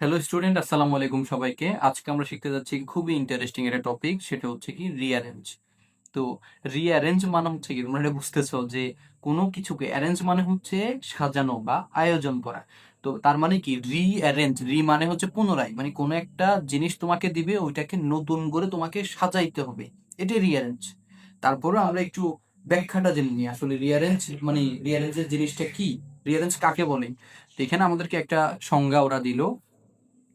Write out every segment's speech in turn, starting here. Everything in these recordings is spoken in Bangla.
হ্যালো স্টুডেন্ট আসসালামু আলাইকুম সবাইকে। আজকে আমরা শিখতে যাচ্ছি খুবই ইন্টারেস্টিং একটা টপিক সেটা হচ্ছে কি রিঅ্যারেঞ্জ তো রিঅ্যারেঞ্জ মানে হচ্ছে কি, তোমরা এটা বুঝতেছো যে কোনো কিছুকে অ্যারেঞ্জ মানে হচ্ছে সাজানো বা আয়োজন করা। তো তার মানে কি রিঅ্যারেঞ্জ রি মানে হচ্ছে পুনরায় মানে কোনো একটা জিনিস তোমাকে দিবে, ওইটাকে নতুন করে তোমাকে সাজাইতে হবে। এটাই রিঅ্যারেঞ্জ তারপরে আমরা একটু ব্যাখ্যাটা জেনে নিই, আসলে রিঅ্যারেঞ্জ মানে রিঅ্যারেঞ্জের জিনিসটা কি? রিঅ্যারেঞ্জ কাকে বলে? তো এখানে আমাদেরকে একটা সংজ্ঞা ওরা দিল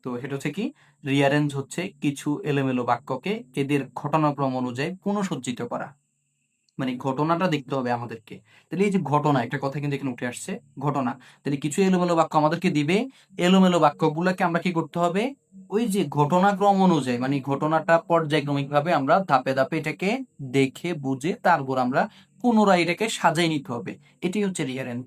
তো সেটা হচ্ছে কি? রিয়ারেঞ্জ হচ্ছে কিছু এলোমেলো বাক্যকে এদের ঘটনাক্রম অনুযায়ী পুনঃসজ্জিত করা। মানে ঘটনাটা দেখতে হবে আমাদেরকে। তাহলে এই যে ঘটনা, একটা কথা কিন্তু এখানে উঠে আসছে, ঘটনা। তাহলে কিছু এলোমেলো বাক্য আমাদেরকে দিবে, এলোমেলো বাক্যগুলোকে আমরা কি করতে হবে? ওই যে ঘটনাক্রম অনুযায়ী মানে ঘটনাটা পর্যায়ক্রমিক ভাবে আমরা ধাপে ধাপে এটাকে দেখে, বুঝে, তারপর আমরা পুনরায় এটাকে সাজাই নিতে হবে। এটাই হচ্ছে রিয়ারেঞ্জ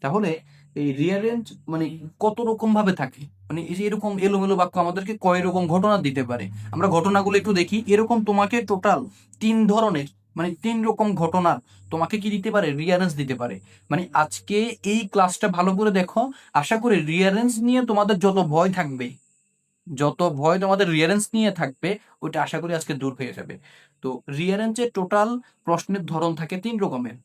তাহলে এই রিয়ারেঞ্জ মানে কত রকম ভাবে থাকে? মানে এরকম এলোমেলো বাক্য আমাদেরকে কয় রকম ঘটনা দিতে পারে। আমরা ঘটনাগুলো একটু দেখি। এরকম তোমাকে টোটাল তিন ধরনের মানে তিন রকম ঘটনার তোমাকে কি দিতে পারে? রিয়ারেন্স দিতে পারে। মানে আজকে এই ক্লাসটা ভালো করে দেখো। আশা করি রিয়ারেন্স নিয়ে তোমাদের যত ভয় থাকবে, যত ভয় তোমাদের রিয়ারেন্স নিয়ে থাকবে, ওইটা আশা করি আজকে দূর হয়ে যাবে। তো রিয়ারেন্সের টোটাল প্রশ্নের ধরন থাকে তিন রকমের।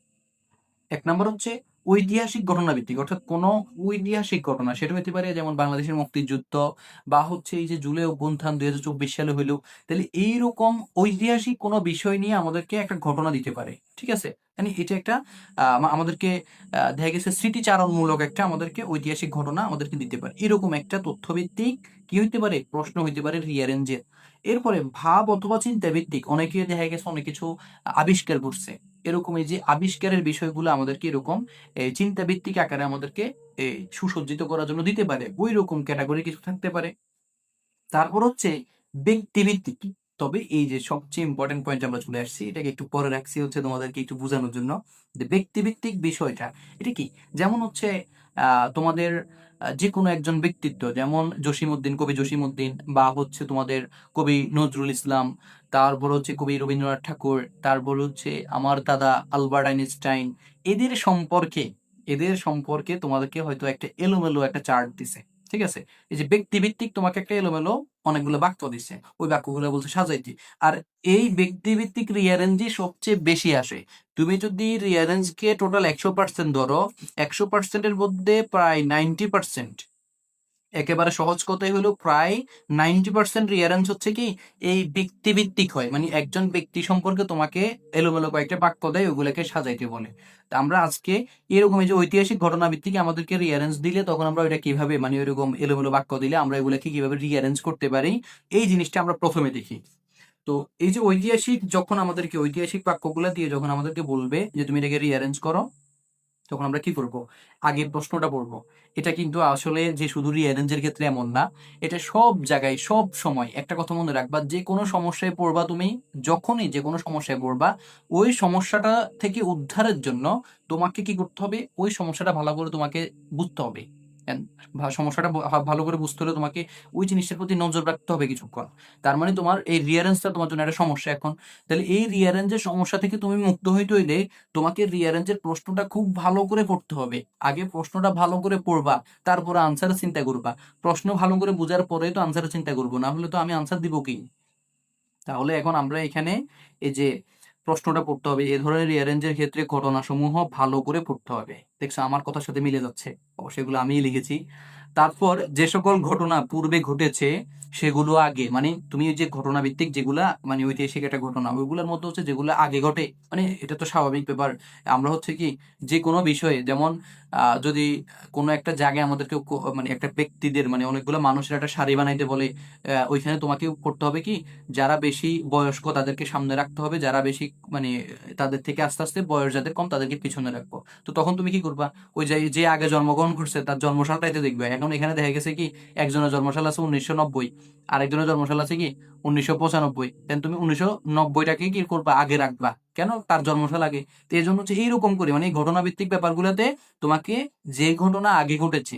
এক নম্বর হচ্ছে ঐতিহাসিক ঘটনা ভিত্তিক অর্থাৎ কোনো ঐতিহাসিক ঘটনা, সেটা হতে পারে যেমন বাংলাদেশের মুক্তিযুদ্ধ বা হচ্ছে এই যে জুলাই অভ্যুত্থান দুই হাজার চব্বিশ সালে হইল তাহলে এইরকম ঐতিহাসিক কোনো বিষয় নিয়ে আমাদেরকে একটা ঘটনা দিতে পারে, ঠিক আছে? মানে এটা একটা আমাদেরকে দেখা গেছে স্মৃতিচারণমূলক একটা আমাদেরকে ঐতিহাসিক ঘটনা আমাদেরকে দিতে পারে। এরকম একটা তথ্যভিত্তিক কি হইতে পারে? প্রশ্ন হইতে পারে রিয়ারেঞ্জের এরপরে ভাব অথবা চিন্তা ভিত্তিক অনেকে দেখা গেছে অনেক কিছু আবিষ্কার করছে। এরকম এই যে আবিষ্কারের বিষয়গুলো আমাদেরকে এরকম এই চিন্তা ভিত্তিক আকারে আমাদেরকে সুসজ্জিত করার জন্য দিতে পারে। ওই রকম ক্যাটাগরি কিছু থাকতে পারে। তারপর হচ্ছে ব্যক্তিভিত্তিক। তবে এই যে সবচেয়ে ইম্পর্টেন্ট পয়েন্ট আমরা চলে আসছি, এটাকে একটু পরে রাখছি হচ্ছে তোমাদেরকে একটু বোঝানোর জন্য। যে ব্যক্তিভিত্তিক বিষয়টা, এটা কি? যেমন হচ্ছে তোমাদের যে কোনো একজন ব্যক্তিত্ব, যেমন জসিমউদ্দিন, কবি জসিমউদ্দিন, বা হচ্ছে তোমাদের কবি নজরুল ইসলাম, তারপর হচ্ছে কবি রবীন্দ্রনাথ ঠাকুর, তারপর হচ্ছে আমার দাদা আলবার্ট আইনস্টাইন, এদের সম্পর্কে এদের সম্পর্কে তোমাদেরকে হয়তো একটা এলোমেলো একটা চার্ট দিছে। ঠিক আছে? এই যে ব্যক্তিভিত্তিক তোমাকে একটা এলোমেলো অনেকগুলো বাক্য দিচ্ছে ওই বাক্যগুলো বলছে সাজাইতে। আর এই ব্যক্তিভিত্তিক রিয়ারেঞ্জই সবচেয়ে বেশি আসে। তুমি যদি রিয়ারেঞ্জকে টোটাল একশো পার্সেন্ট ধরো, একশো পার্সেন্টের মধ্যে প্রায় নাইনটি পার্সেন্ট একেবারে সহজ কথাই হলো প্রায় নাইনটি পার্সেন্ট রিয়ারেঞ্জ হচ্ছে কি, এই ব্যক্তিভিত্তিক হয়। মানে একজন ব্যক্তি সম্পর্কে তোমাকে এলোমেলো কয়েকটা বাক্য দেয়, ওগুলোকে সাজাইতে বলে। তা আমরা আজকে এরকম যে ঐতিহাসিক ঘটনা ভিত্তিক আমাদেরকে রিয়ারেঞ্জ দিলে তখন আমরা ওইটা কীভাবে মানে ওইরকম এলোমেলো বাক্য দিলে আমরা এগুলোকে কীভাবে রিয়ারেঞ্জ করতে পারি, এই জিনিসটা আমরা প্রথমে দেখি। তো এই যে ঐতিহাসিক, যখন আমাদেরকে ঐতিহাসিক বাক্যগুলো দিয়ে যখন আমাদেরকে বলবে যে তুমি এটাকে রিয়ারেঞ্জ করো তখন আমরা কি করব? আগের প্রশ্নটা পড়ব। এটা কিন্তু আসলে যে শুধু রিঅ্যারেঞ্জের ক্ষেত্রে এমন না, এটা সব জায়গায়, সব সময় একটা কথা মনে রাখবা, যে কোনো সমস্যায় পড়বা তুমি, যখনই যে কোনো সমস্যায় পড়বা, ওই সমস্যাটা থেকে উদ্ধারের জন্য তোমাকে কি করতে হবে? ওই সমস্যাটা ভালো করে তোমাকে বুঝতে হবে। সমস্যাটা ভালো করে বুঝতে হলে তোমাকে ওই জিনিসটার প্রতি নজর রাখতে হবে কিছুক্ষণ। তার মানে তোমার এই রিয়ারেঞ্জটা তোমার জন্য একটা সমস্যা এখন। তাহলে এই রিয়ারেঞ্জের সমস্যা থেকে তুমি মুক্ত হইতে হইলে তোমাকে রিয়ারেঞ্জের প্রশ্নটা খুব ভালো করে পড়তে হবে। আগে প্রশ্নটা ভালো করে পড়বা, তারপরে আনসার চিন্তা করবা। প্রশ্ন ভালো করে বোঝার পরে তো আনসার চিন্তা করব, না হলে তো আমি আনসার দিব কি? তাহলে এখন আমরা এখানে এই যে প্রশ্নটা পড়তে হবে, এ ধরনের রিয়ারেঞ্জের ক্ষেত্রে ঘটনাসমূহ ভালো করে পড়তে হবে। দেখছ, আমার কথার সাথে মিলে যাচ্ছে। অবশ্যই এগুলো আমিই লিখেছি। তারপর যে সকল ঘটনা পূর্বে ঘটেছে, সেগুলো আগে মানে তুমি যে ঘটনা ভিত্তিক যেগুলা মানে ঐতিহাসিক একটা ঘটনা, ওইগুলোর মধ্যে হচ্ছে যেগুলো আগে ঘটে মানে এটা তো স্বাভাবিক ব্যাপার। আমরা হচ্ছে কি, যে কোনো বিষয়ে, যেমন যদি কোনো একটা জায়গায় আমাদেরকে মানে একটা ব্যক্তিদের মানে অনেকগুলো মানুষের একটা সারি বানাইতে বলে ওইখানে তোমাকে করতে হবে কি, যারা বেশি বয়স্ক তাদেরকে সামনে রাখতে হবে, যারা বেশি মানে তাদের থেকে আস্তে আস্তে বয়স যাদের কম তাদেরকে পিছনে রাখব। তো তখন তুমি কি করবা? ওই যে যে আগে জন্মগ্রহণ করছে, তার জন্মসালটাইতে দেখবে এখন এখানে দেখা গেছে কি, একজনের জন্মসাল আছে উনিশশো নব্বই, আরেকজনের জন্মসাল আছে কি, উনিশশো পঁচানব্বই। দেন তুমি উনিশশো নব্বইটাকে কি করবা, আগে রাখবা। কেন? তার জন্মসাল আগে। তো এই জন্য হচ্ছে এইরকম করে মানে এই ঘটনা ভিত্তিক ব্যাপারগুলোতে তোমাকে যে ঘটনা আগে ঘটেছে,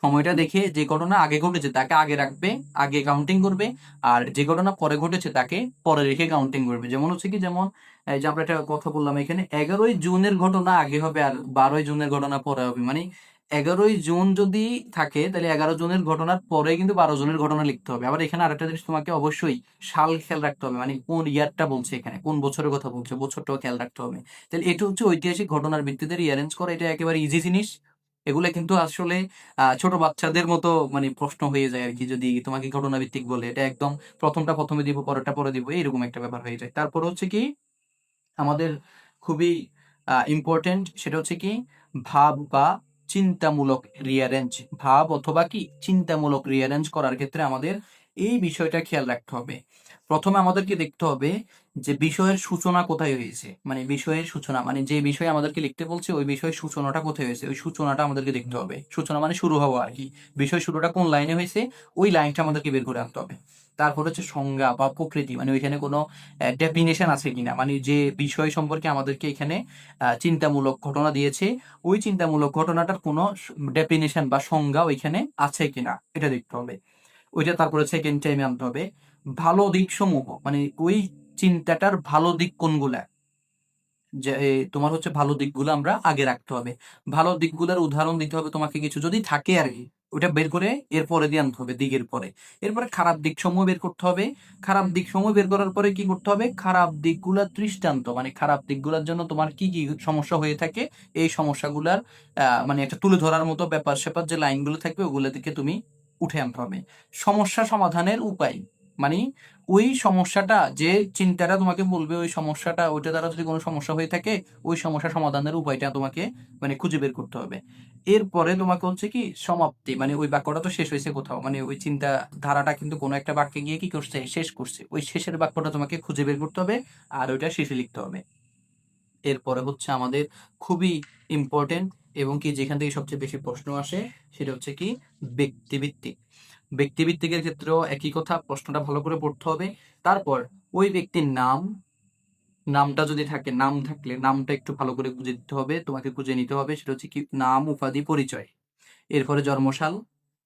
সময়টা দেখে যে ঘটনা আগে ঘটেছে, তাকে আগে রাখবে, আগে কাউন্টিং করবে, আর যে ঘটনা পরে ঘটেছে, তাকে পরে রেখে কাউন্টিং করবে। যেমন হচ্ছে কি, যেমন, এই যে আমরা একটা কথা বললাম এখানে, এগারোই জুনের ঘটনা আগে হবে আর বারোই জুনের ঘটনা পরে হবে। মানে এগারোই জুন যদি থাকে, তাহলে এগারো জনের ঘটনার পরে কিন্তু বারো জনের ঘটনা লিখতে হবে। আবার এখানে আরেকটা জিনিস তোমাকে অবশ্যই সাল খেয়াল রাখতে হবে মানে কোন ইয়ারটা বলছে এখানে, কোন বছরের কথা বলছে, বছরটাও খেয়াল রাখতে হবে। তাহলে এটা হচ্ছে ঐতিহাসিক ঘটনার ভিত্তিতে রিয়ারেঞ্জ করা, এটা একেবারে ইজি জিনিস। এগুলো কিন্তু আসলে ছোট বাচ্চাদের মতো মানে প্রশ্ন হয়ে যায় আর কি, যদি তোমাকে ঘটনা ভিত্তিক বলে, এটা একদম প্রথমটা প্রথমে দিব, পরেরটা পরে দিব এরকম একটা ব্যাপার হয়ে যায়। তারপর হচ্ছে কি, আমাদের খুবই ইম্পর্টেন্ট সেটা হচ্ছে কি, ভাব বা চিন্তামূলক রিয়ারেঞ্জ ভাব অথবা কি চিন্তামূলক রিয়ারেঞ্জ করার ক্ষেত্রে আমাদের এই বিষয়টা খেয়াল রাখতে হবে। প্রথমে আমাদেরকে দেখতে হবে যে বিষয়ের সূচনা কোথায় হয়েছে। মানে বিষয়ের সূচনা মানে যে বিষয়ে আমাদেরকে লিখতে বলছে, ওই বিষয়ের সূচনাটা কোথায় হয়েছে? ওই সূচনাটা আমাদেরকে দেখতে হবে। সূচনা মানে শুরু হওয়া আর কি। বিষয় শুরুটা কোন লাইনে হয়েছে? ওই লাইনটা আমাদেরকে বের করে আনতে হবে। তারপর হচ্ছে সংজ্ঞা বা প্রকৃতি মানে ওইখানে কোনো ডেফিনেশন আছে কিনা? মানে যে বিষয় সম্পর্কে আমাদেরকে এখানে চিন্তামূলক ঘটনা দিয়েছে, ওই চিন্তামূলক ঘটনাটার কোনো ডেফিনেশন বা সংজ্ঞা ওইখানে আছে কিনা? এটা দেখতে হবে। ওইটা তারপরে সেকেন্ড টাইমে আনতে হবে। ভালো দিক সমূহ মানে ওই চিন্তাটার ভালো দিক কোনগুলা? যে তোমার হচ্ছে ভালো দিকগুলো আমরা আগে রাখতে হবে। ভালো দিকগুলোর উদাহরণ দিতে হবে তোমাকে কিছু। যদি থাকে আর কি ওটা বের করে এরপরে দিয়ে আনতে হবে দিকের পরে। এরপরে খারাপ দিক সমূহ বের করতে হবে। খারাপ দিক সমূহ বের করার পরে কি করতে হবে? খারাপ দিকগুলার দৃষ্টান্ত মানে খারাপ দিকগুলোর জন্য তোমার কি কি সমস্যা হয়ে থাকে, এই সমস্যাগুলার মানে একটা তুলে ধরার মতো ব্যাপার স্যাপার যে লাইনগুলো থাকবে, ওগুলো থেকে তুমি উঠে আনতে হবে। সমস্যা সমাধানের উপায়। মানে ওই সমস্যাটা, যে চিন্তাটা তোমাকে বলবে ওই সমস্যাটা, ওইটা দ্বারা যদি কোনো সমস্যা হয়ে থাকে, ওই সমস্যা সমাধানের উপায়টা তোমাকে মানে খুঁজে বের করতে হবে। এরপরে তোমাকে হচ্ছে কি সমাপ্তি মানে ওই বাক্যটা তো শেষ হয়েছে কোথাও মানে ওই চিন্তা ধারাটা কিন্তু কোনো একটা বাক্যে গিয়ে কি করছে, শেষ করছে, ওই শেষের বাক্যটা তোমাকে খুঁজে বের করতে হবে আর ওইটা শেষে লিখতে হবে। এরপরে হচ্ছে আমাদের খুবই ইম্পর্টেন্ট এবং কি যেখান থেকে সবচেয়ে বেশি প্রশ্ন আসে, সেটা হচ্ছে কি ব্যক্তিভিত্তিক। ব্যক্তিভিত্তিকের ক্ষেত্রেও একই কথা, প্রশ্নটা ভালো করে পড়তে হবে। তারপর, ওই ব্যক্তির নাম, নামটা যদি থাকে, নাম থাকলে নামটা একটু ভালো করে খুঁজে দিতে হবে, তোমাকে খুঁজে নিতে হবে, সেটা হচ্ছে কি, নাম, উপাধি, পরিচয়। এরপরে জন্মসাল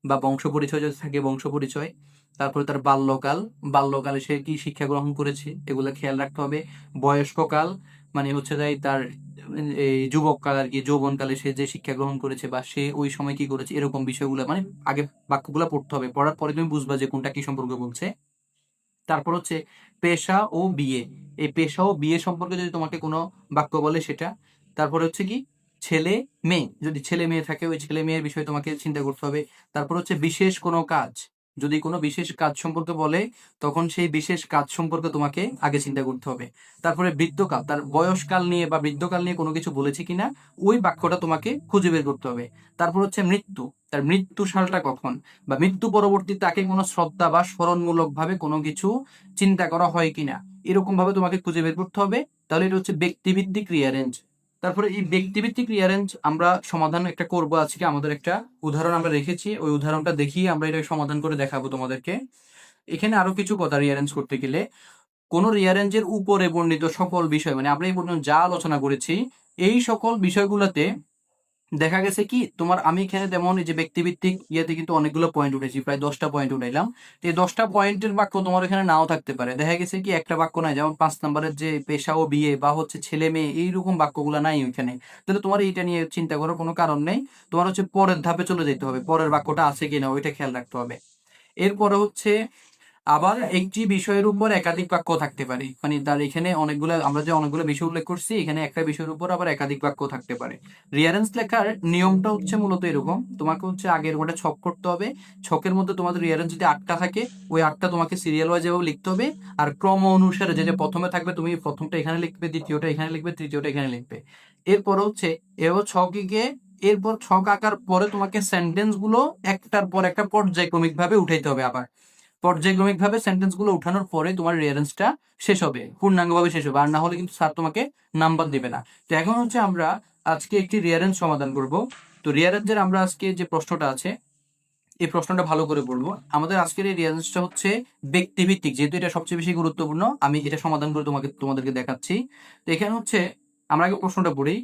বা বংশ পরিচয় যদি থাকে, বংশ পরিচয়। তারপরে তার বাল্যকাল, বাল্যকালে সে কি শিক্ষা গ্রহণ করেছে, এগুলো খেয়াল রাখতে হবে। বয়স্ককাল মানে হচ্ছে যাই তার, এই যুবককাল আর কি, যৌবনকালে সে যে শিক্ষা গ্রহণ করেছে বা সে ওই সময় কি করেছে, এরকম বিষয়গুলো মানে আগে বাক্যগুলো পড়তে হবে। পড়ার পরে তুমি বুঝবা যে কোনটা কি সম্পর্কে বলছে। তারপর হচ্ছে পেশা ও বিয়ে। এই পেশা ও বিয়ে সম্পর্কে যদি তোমাকে কোনো বাক্য বলে সেটা, তারপরে হচ্ছে কি, ছেলে, মেয়ে। যদি ছেলে, মেয়ে থাকে, ওই ছেলে, মেয়ের বিষয়ে তোমাকে চিন্তা করতে হবে। তারপর হচ্ছে বিশেষ কোনো কাজ। যদি কোনো বিশেষ কাজ সম্পর্কে বলে, তখন সেই বিশেষ কাজ সম্পর্কে তোমাকে আগে চিন্তা করতে হবে। তারপরে বৃদ্ধকাল, তার বয়সকাল নিয়ে বা বৃদ্ধকাল নিয়ে কোনো কিছু বলেছে কিনা, ওই বাক্যটা তোমাকে খুঁজে বের করতে হবে। তারপর হচ্ছে মৃত্যু। তার মৃত্যু সালটা কখন? বা মৃত্যু পরবর্তী তাকে কোনো শ্রদ্ধা বা স্মরণমূলক ভাবে কোনো কিছু চিন্তা করা হয় কিনা? এরকম ভাবে তোমাকে খুঁজে বের করতে হবে। তাহলে এটা হচ্ছে ব্যক্তিভিত্তিক রিয়ারেঞ্জ তারপরে এই ব্যক্তিভিত্তিক রিয়ারেঞ্জ আমরা সমাধান একটা করব আজকে। আমাদের একটা উদাহরণ আমরা রেখেছি। ওই উদাহরণটা দেখিয়ে আমরা এটা সমাধান করে দেখাবো তোমাদেরকে। এখানে আরও কিছু কথা রিয়ারেঞ্জ করতে গেলে, কোনো রিয়ারেঞ্জের উপরে বর্ণিত সকল বিষয় মানে আমরা এই পর্যন্ত যা আলোচনা করেছি, এই সকল বিষয়গুলোতে দেখা গেছে কি, তোমার আমি এখানে এই যে ব্যক্তিভিত্তিক ইয়েতে কিন্তু অনেকগুলো পয়েন্ট উঠেছি, প্রায় দশটা পয়েন্ট উঠাইলাম। তো এই দশটা পয়েন্টের বাক্য তোমার এখানে নাও থাকতে পারে। দেখা গেছে কি, একটা বাক্য নাই, যেমন পাঁচ নম্বরের যে পেশা ও বিয়ে বা হচ্ছে ছেলে মেয়ে, এইরকম বাক্যগুলো নাই ওইখানে। তাহলে তোমার এইটা নিয়ে চিন্তা করার কোনো কারণ নেই। তোমার হচ্ছে পরের ধাপে চলে যেতে হবে, পরের বাক্যটা আছে কিনা ওইটা খেয়াল রাখতে হবে। এরপরে হচ্ছে আবার একটি বিষয়ের উপর একাধিক বাক্য থাকতে পারে। মানে তার এখানে অনেকগুলো, আমরা যে অনেকগুলো বিষয় উল্লেখ করছি, এখানে একটা বিষয়ের উপর আবার একাধিক বাক্য থাকতে পারে। রিয়ারেন্স লেখার নিয়মটা হচ্ছে মূলত এরকম, তোমাকে হচ্ছে আগের ওটা ছক করতে হবে। ছকের মধ্যে তোমাদের রিয়ারেন্স যদি আটটা থাকে, ওই আটটা তোমাকে সিরিয়াল ওয়াইজ ভাবে লিখতে হবে। আর ক্রম অনুসারে যে প্রথমে থাকবে, তুমি প্রথমটা এখানে লিখবে, দ্বিতীয়টা এখানে লিখবে, তৃতীয়টা এখানে লিখবে। এরপর হচ্ছে এবার ছকে এরপর ছক আঁকার পরে তোমাকে সেন্টেন্সগুলো একটার পর একটা পর্যায়ক্রমিক ভাবে উঠাইতে হবে আবার। পর্যায়ক্রমিক ভাবে সেন্টেন্সগুলো উঠানোর পরে তোমার রিয়ারেন্সটা শেষ হবে, পূর্ণাঙ্গভাবে শেষ হবে, আর না হলে কিন্তু স্যার তোমাকে নাম্বার দিবে না। তো এখন হচ্ছে আমরা আজকে একটি রিয়ারেন্স সমাধান করব। তো রিয়ারেন্সের আমরা আজকে যে প্রশ্নটা আছে, এই প্রশ্নটা ভালো করে পড়ব। আমাদের আজকের এই রিয়ারেন্সটা হচ্ছে ব্যক্তিভিত্তিক, যেহেতু এটা সবচেয়ে বেশি গুরুত্বপূর্ণ, আমি এটা সমাধান করে তোমাকে, তোমাদেরকে দেখাচ্ছি। তো এখানে হচ্ছে আমরা আগে প্রশ্নটা পড়ি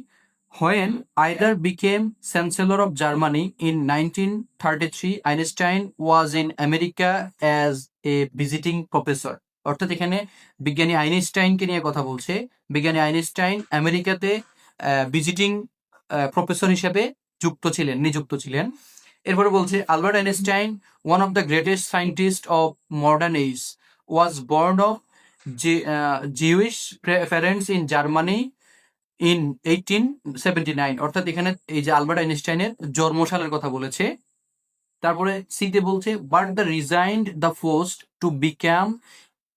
When Eider became Chancellor of Germany in 1933, Einstein was in America as a visiting professor. অর্থাৎ এখানে বিজ্ঞানী আইনস্টাইনকে নিয়ে কথা বলছে বিজ্ঞানী আইনস্টাইন আমেরিকাতে ভিজিটিং প্রফেসর হিসেবে যুক্ত ছিলেন নিযুক্ত ছিলেন এরপরে বলছে Albert Einstein one of the greatest scientist of modern age was born of Jewish parents in Germany in eighteen seventy nine অর্থাৎ এখানে এই যে আলবার্ট আইনস্টাইনের জন্মসালের কথা বলেছে, তারপরে সিতে বলছে but the resigned the post to become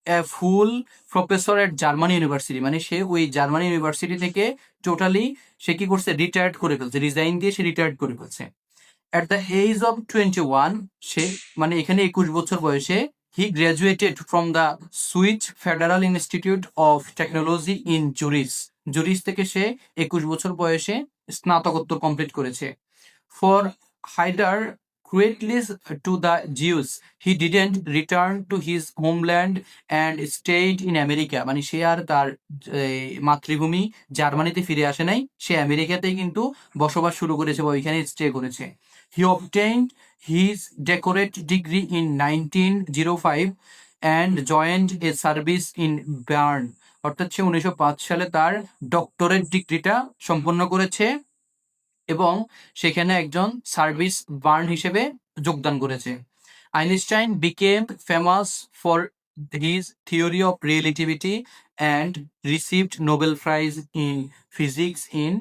a full professor at Germany university মানে সে ওই জার্মানি ইউনিভার্সিটি থেকে টোটালি সে কি করছে রিটায়ার্ড করে ফেলছে রিজাইন দিয়ে সে রিটায়ার্ড করে ফেলছে। At the age of twenty one সে মানে এখানে একুশ বছর বয়সে he graduated from the Swiss federal institute of technology in Zurich Zurich থেকে সে একুশ বছর বয়সে স্নাতকোত্তর কমপ্লিট করেছে। For Hitler's cruelties to the Jews he didn't return to his homeland and stayed in America মানে সে আর তার মাতৃভূমি জার্মানিতে ফিরে আসে নাই। সে আমেরিকাতেই কিন্তু বসবাস শুরু করেছে বা ওইখানে স্টে করেছে। He obtained his doctorate degree in nineteen zero five and joined a service in Bern অর্থাৎ সে উনিশশো পাঁচ সালে তার ডক্টরেট ডিগ্রিটা সম্পন্ন করেছে এবং সেখানে একজন সার্ভিস বার্ন হিসেবে যোগদান করেছে। Einstein became famous for of relativity and received Nobel prize in physics in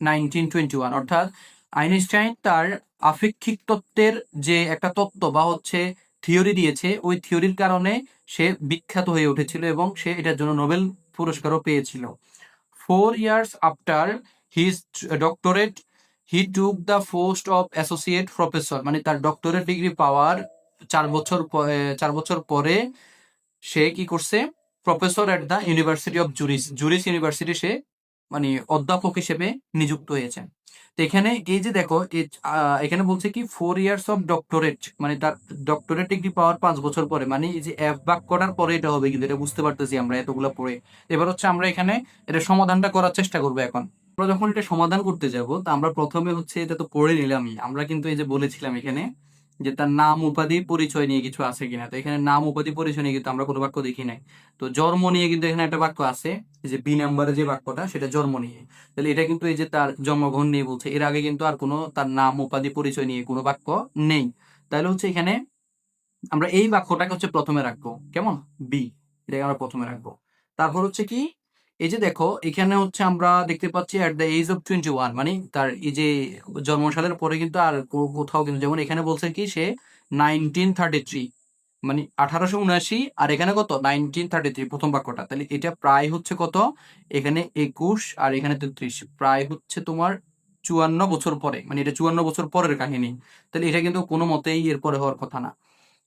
nineteen twenty one অর্থাৎ আইনস্টাইন তার আপেক্ষিক তত্ত্বের যে একটা তত্ত্ব বা হচ্ছে থিওরি দিয়েছে, ওই থিওরির কারণে সে বিখ্যাত হয়ে উঠেছিল এবং সে এটার জন্য নোবেল পুরস্কারও পেয়েছিল। Four years after his doctorate he took the post of associate professor মানে তার ডক্টরেট ডিগ্রি পাওয়ার চার বছর চার বছর পরে সে কি করছে? Professor at the university of Zurich Zurich university সে মানে অধ্যাপক হিসেবে নিযুক্ত হয়েছেন। তো এখানে এই যে দেখো এখানে বলছে কি ফোর ইয়ার্স অফ ডক্টরেট মানে তার ডক্টরেট ডিগ্রি পাওয়ার পাঁচ বছর পরে মানে এই যে এফ বাক করার পরে এটা হবে কিন্তু, এটা বুঝতে পারতেছি আমরা এতগুলো পড়ে। এবার হচ্ছে আমরা এখানে এটা সমাধানটা করার চেষ্টা করব এখন। আমরা যখন এটা সমাধান করতে যাব, তা আমরা প্রথমে হচ্ছে এটা তো পড়ে নিলামই। আমরা কিন্তু এই যে বলেছিলাম এখানে যে তার নাম, উপাধি, পরিচয় নিয়ে কিছু আছে কিনা। তো এখানে নাম, উপাধি, পরিচয় নিয়ে কিন্তু আমরা কোনো বাক্য দেখি নাই। তো জন্ম নিয়ে কিন্তু এখানে একটা বাক্য আছে, যে বি নাম্বারে যে বাক্যটা, সেটা জন্ম নিয়ে। তাহলে এটা কিন্তু এই যে তার জন্মগ্রহণ নিয়ে বলছে, এর আগে কিন্তু আর কোনো তার নাম, উপাধি, পরিচয় নিয়ে কোনো বাক্য নেই। তাহলে হচ্ছে এখানে আমরা এই বাক্যটাকে হচ্ছে প্রথমে রাখব। কেমন? বি, এটাকে আমরা প্রথমে রাখব। তারপর হচ্ছে কি? এই যে দেখো, এখানে হচ্ছে আমরা দেখতে পাচ্ছি at the age of twenty one মানে তার এই যে জন্মসালের পরে কিন্তু আর কোথাও কিন্তু, যেমন এখানে বলছে কি সে নাইনটিন থার্টি থ্রি মানে আঠারোশো উনআশি, আর এখানে কত? নাইনটিন থার্টি থ্রি প্রথম বাক্যটা। তাহলে এটা প্রায় হচ্ছে কত? এখানে একুশ, আর এখানে তেত্রিশ, প্রায় হচ্ছে তোমার চুয়ান্ন বছর পরে মানে এটা চুয়ান্ন বছর পরের কাহিনী। তাহলে এটা কিন্তু কোনো মতেই এরপরে হওয়ার কথা না।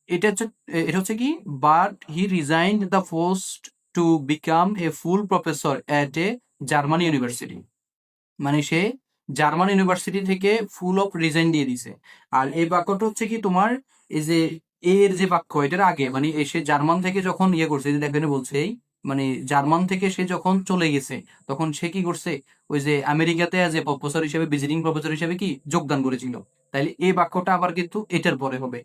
এটা হচ্ছে এটা হচ্ছে কি? But he resign the post to become a full professor at a German university মানে সে জার্মান ইউনিভার্সিটি থেকে ফুল অফ রিজাইন দিয়ে দিছে। আর এই বাক্যটা হচ্ছে কি তোমার এই যে এর যে বাক্য, এটার আগে মানে এসে জার্মান থেকে যখন ইয়ে করছে দেখেন, বলছে এই মানে জার্মান থেকে সে যখন চলে গেছে, তখন সে কি করছে? ওই যে আমেরিকাতে যে প্রফেসর হিসেবে ভিজিটিং প্রফেসর হিসেবে কি যোগদান করেছিল। তাইলে এই বাক্যটা আবার কিন্তু এটার পরে হবে।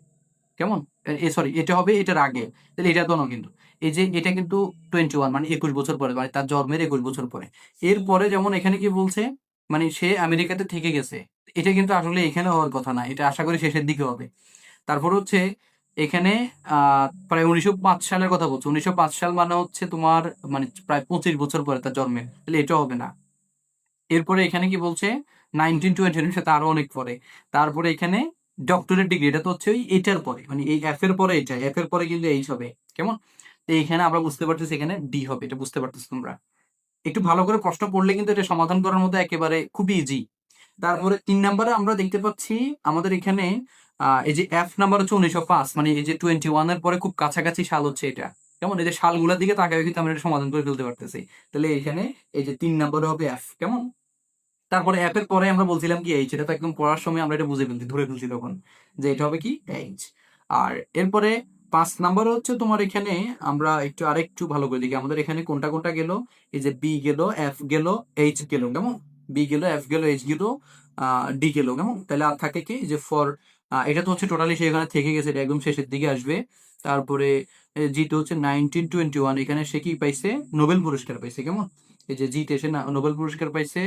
কেমন? এ সরি এটা হবে, এটার আগে। তাহলে এটা তো না কিন্তু। এই যে, এটা কিন্তু টোয়েন্টি ওয়ান মানে একুশ বছর পরে মানে তার জন্মের একুশ বছর পরে। এরপরে যেমন এখানে কি বলছে মানে সে আমেরিকাতে থেকে গেছে। এটা কিন্তু আসলে এখানে হওয়ার কথা না, এটা আশা করি শেষের দিকে হবে। তারপর হচ্ছে, এখানে প্রায় উনিশশো পাঁচ সালের কথা বলছে। উনিশশো পাঁচ সাল মানে হচ্ছে তোমার মানে প্রায় পঁচিশ বছর পরে তার জন্মের। তাহলে এটা হবে না। এরপরে এখানে কি বলছে নাইনটিন টোয়েন্টি সেটা আরও অনেক পরে। তারপরে এখানে ডক্টরেট ডিগ্রি এটা তো হচ্ছে ওই এটার পরে মানে এই এফ এর পরে এটা এফ এর পরে কিন্তু এইচ হবে, কেমন? তো এখানে আমরা বুঝতে পারতেছি এখানে ডি হবে, এটা বুঝতে পারতেছি তোমরা। একটু ভালো করে প্রশ্ন পড়লে কিন্তু এটা সমাধান করার মধ্যে একেবারে খুবই ইজি তারপরে তিন নম্বরে আমরা দেখতে পাচ্ছি আমাদের এখানে এই যে এফ নাম্বার হচ্ছে উনিশশো পাঁচ মানে এই যে টোয়েন্টি ওয়ানের পরে খুব কাছাকাছি সাল হচ্ছে এটা। কেমন? এই যে সালগুলোর দিকে তাকায় কিন্তু আমরা এটা সমাধান করে ফেলতে পারতেছি। তাহলে এখানে এই যে তিন নম্বরে হবে এফ কেমন? তারপরে অ্যাপের পরে আমরা বলছিলাম কি এইচ এটা তো একদম পড়ার সময় আমরা এটা বুঝে ফেলছি, ধরে ফেলছি তখন, যে এটা হবে কি? এইচ আর এরপরে পাঁচ নাম্বার হচ্ছে তোমার এখানে আমরা একটু আরেকটু ভালো করে দেখি, আমাদের এখানে কোনটা কোনটা গেল? এই যে বি গেল এফ গেল এইচ গেল, কেমন? বি গেল এফ গেল এইচ গেল ডি গেল, কেমন? তাহলে আর থাকে কি? যে ফর এটা তো হচ্ছে টোটালি সেখানে থেকে গেছে, এটা একদম শেষের দিকে আসবে। তারপরে জিতে হচ্ছে নাইনটিন টোয়েন্টি ওয়ান এখানে সে কি পাইছে? নোবেল পুরস্কার পাইছে, কেমন? এই যে জিতে সে নোবেল পুরস্কার পাইছে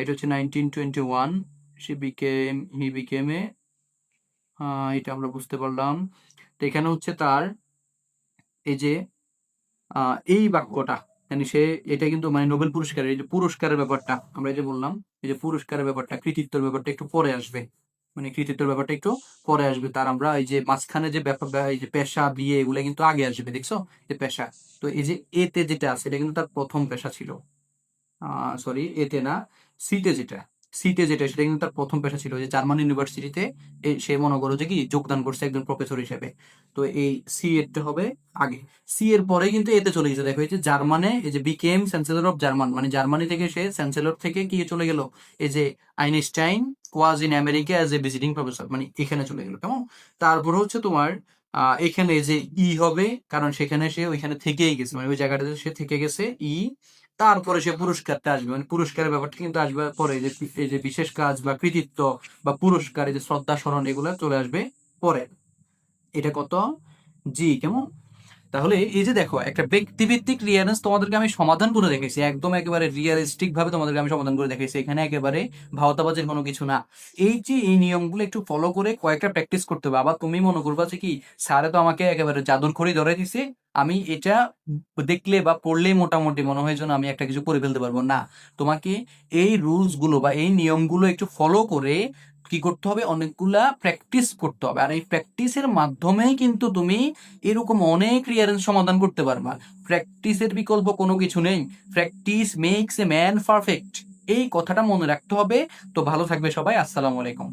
এটা হচ্ছে নাইনটিন টোয়েন্টি ওয়ান সে বিকেম হি বিকেম এটা আমরা বুঝতে পারলাম। এখানে হচ্ছে তার, এই যে এই বাক্যটা মানে সে, এটা কিন্তু মানে নোবেল পুরস্কারের এই যে পুরস্কারের ব্যাপারটা, আমরা এই যে বললাম, এই যে পুরস্কারের ব্যাপারটা, কৃতিত্বের ব্যাপারটা একটু পরে আসবে। মানে কৃতিত্বের ব্যাপারটা একটু পরে আসবে, তার আমরা এই যে মাঝখানে যে ব্যাপার এই যে পেশা, বিয়ে, এগুলো কিন্তু আগে আসবে, দেখছ? যে পেশা। তো এই যে এতে যেটা আছে, এটা কিন্তু তার প্রথম পেশা ছিল। সরি এতে না সিতে যেটা সিতে যেটা সেটা কিন্তু তার প্রথম পেশা ছিল যে জার্মান ইউনিভার্সিটিতে সে মনে করো যে কি যোগদান করছে একজন প্রফেসর হিসেবে। তো এই সি এরটা হবে আগে। সি এর পরে কিন্তু এতে চলে গেছে। দেখো এই যে জার্মানে এই যে বিকেম চ্যান্সেলর অফ জার্মান মানে জার্মানি থেকে সে চ্যান্সেলর থেকে কি চলে গেল? এই যে Einstein was in America as a visiting professor মানে এখানে চলে গেল, কেমন? তারপর হচ্ছে তোমার এখানে যে ই হবে, কারণ সেখানে সে ওইখানে থেকেই গেছে মানে ওই জায়গাটাতে সে থেকে গেছে ই তারপরে সে পুরস্কারটা আসবে। মানে পুরস্কারের ব্যাপারটা কিন্তু আসবে পরে যে এই যে বিশেষ কাজ বা কৃতিত্ব বা পুরস্কার, এই যে শ্রদ্ধা স্মরণ এগুলো চলে আসবে পরে। এটা কত? জি, কেমন? তাহলে এই যে দেখো, একটা ব্যক্তিভিত্তিক রিয়ারেন্স তোমাদেরকে আমি সমাধান করে দেখেছি একদম একেবারে রিয়ালিস্টিক ভাবে তোমাদেরকে আমি সমাধান করে দেখেছি এখানে একেবারে ভাওতাবাজের কোনো কিছু না। এই যে এই নিয়মগুলো একটু ফলো করে কয়েকটা প্র্যাকটিস করতে হবে। আবার তুমি মনে করবা যে কি স্যারে তো আমাকে একেবারে জাদুর খড়ি ধরে দিছে, আমি এটা দেখলে বা পড়লে মোটামুটি মনে হয় যেন আমি একটা কিছু করে ফেলতে পারব। না, তোমাকে এই রুলসগুলো বা এই নিয়মগুলো একটু ফলো করে কি করতে হবে? অনেকগুলা প্র্যাকটিস করতে হবে। আর এই প্র্যাকটিসের মাধ্যমেই কিন্তু তুমি এরকম অনেক রিয়ারেন্স সমাধান করতে পারবা। প্র্যাকটিসের বিকল্প কোনো কিছু নেই। Practice makes a man perfect এই কথাটা মনে রাখতে হবে। তো ভালো থাকবে সবাই। আসসালামু আলাইকুম।